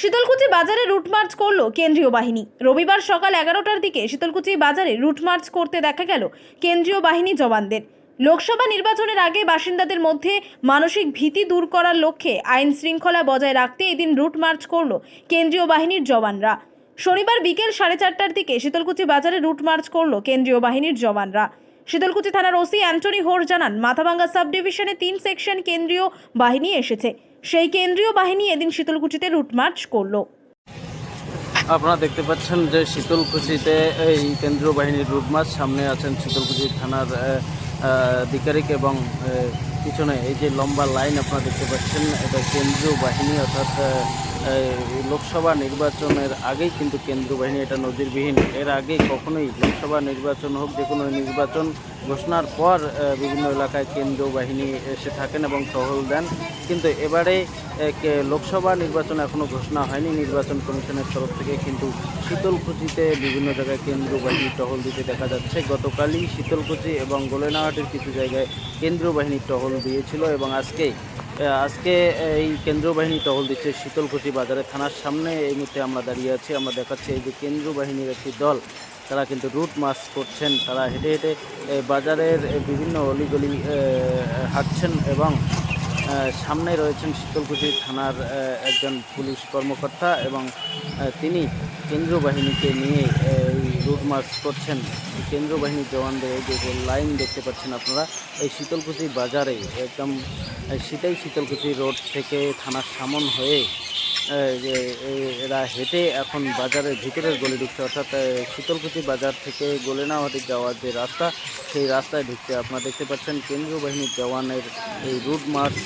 শীতলকুচি বাজারে route march করল কেন্দ্রীয় বাহিনী। রবিবার সকাল এগারোটার দিকে শীতলকুচি বাজারে রুট মার্চ করতে দেখা গেল কেন্দ্রীয় বাহিনী জওয়ানদের। লোকসভা নির্বাচনের আগে বাসিন্দাদের মধ্যে মানসিক ভীতি দূর করার লক্ষ্যে আইন শৃঙ্খলা বজায় রাখতে এদিন রুট মার্চ করল কেন্দ্রীয় বাহিনীর জওয়ানরা। শনিবার বিকেল সাড়ে চারটার দিকে শীতলকুচি বাজারে রুট মার্চ করল কেন্দ্রীয় বাহিনীর জওয়ানরা। শীতলকুচি থানার ওসি অ্যান্টনি হোর জানান, মাথাভাঙ্গা সাব ডিভিশনে তিন সেকশন কেন্দ্রীয় বাহিনী এসেছে। সেই কেন্দ্রীয় বাহিনী এদিন শীতলকুচিতে রুটমার্চ করল। আপনারা দেখতে পাচ্ছেন যে শীতলকুচিতে এই কেন্দ্রীয় বাহিনীর রুটমার্চ সামনে আছেন শীতলকুচি থানার আধিকারিক এবং পিছনে এই যে লম্বা লাইন আপনারা দেখতে পাচ্ছেন, এটা কেন্দ্রীয় বাহিনী অর্থাৎ লোকসভা নির্বাচনের আগেই কিন্তু কেন্দ্রীয় বাহিনী এটা নজিরবিহীন। এর আগে কখনোই লোকসভা নির্বাচন হোক, যে কোনো নির্বাচন ঘোষণার পর বিভিন্ন এলাকায় কেন্দ্রীয় বাহিনী এসে থাকেন এবং টহল দেন। কিন্তু এবারে লোকসভা নির্বাচন এখনও ঘোষণা হয়নি। নির্বাচন কমিশনের তরফ থেকে কিন্তু শীতলকুচিতে বিভিন্ন জায়গায় কেন্দ্রীয় বাহিনী টহল দিতে দেখা যাচ্ছে। গতকালই শীতলকুচি এবং গোলেনাহাটের কিছু জায়গায় কেন্দ্রীয় বাহিনী টহল দিয়েছিল এবং আজকে আজকে এই কেন্দ্রীয় বাহিনী টহল দিচ্ছে শীতলকুচি বাজারে থানার সামনে। এই মুহূর্তে আমরা দাঁড়িয়ে আছি, আমরা দেখাচ্ছি এই যে কেন্দ্রীয় বাহিনীর একটি দল। তারা কিন্তু রুট মার্চ করছেন, তারা হেঁটে হেঁটে বাজারের বিভিন্ন অলিগলি হাঁটছেন এবং সামনে রয়েছেন শীতলকুচি থানার একজন পুলিশ কর্মকর্তা এবং তিনি কেন্দ্র বাহিনীকে নিয়ে রোড মার্চ করছেন। কেন্দ্র বাহিনীর জওয়ানদের যে লাইন দেখতে পাচ্ছেন আপনারা, এই শীতলকুচি বাজারে একদম শীতেই শীতলকুচি রোড থেকে থানার সামন হয়ে এরা হেঁটে এখন বাজারের ভিতরের গলি ঢুকছে। অর্থাৎ শীতলকুচি বাজার থেকে গোলেনাহাটি যাওয়ার যে রাস্তা, সেই রাস্তায় ঢুকছে। আপনারা দেখতে পাচ্ছেন, কেন্দ্রীয় বাহিনীর জওয়ানের এই রুট মার্চ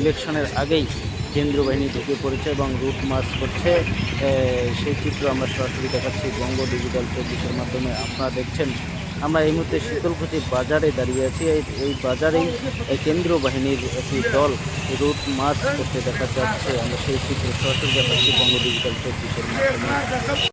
ইলেকশনের আগেই কেন্দ্রীয় বাহিনী ঢুকে পড়েছে এবং রুট মার্চ করছে। সেই চিত্র আমরা সরাসরি দেখাচ্ছি বঙ্গ ডিজিটাল চব্বিশের মাধ্যমে। আপনারা দেখছেন আমরা এই মুহূর্তে শীতলকুচি বাজারে দাঁড়িয়ে আছি। এই বাজারেই কেন্দ্রীয় বাহিনীর একটি দল রুট মার্চ করতে দেখা যাচ্ছে। আমরা সেই চিত্র সরাসরি দেখাচ্ছি বঙ্গ ডিজিটাল চব্বিশের মাধ্যমে।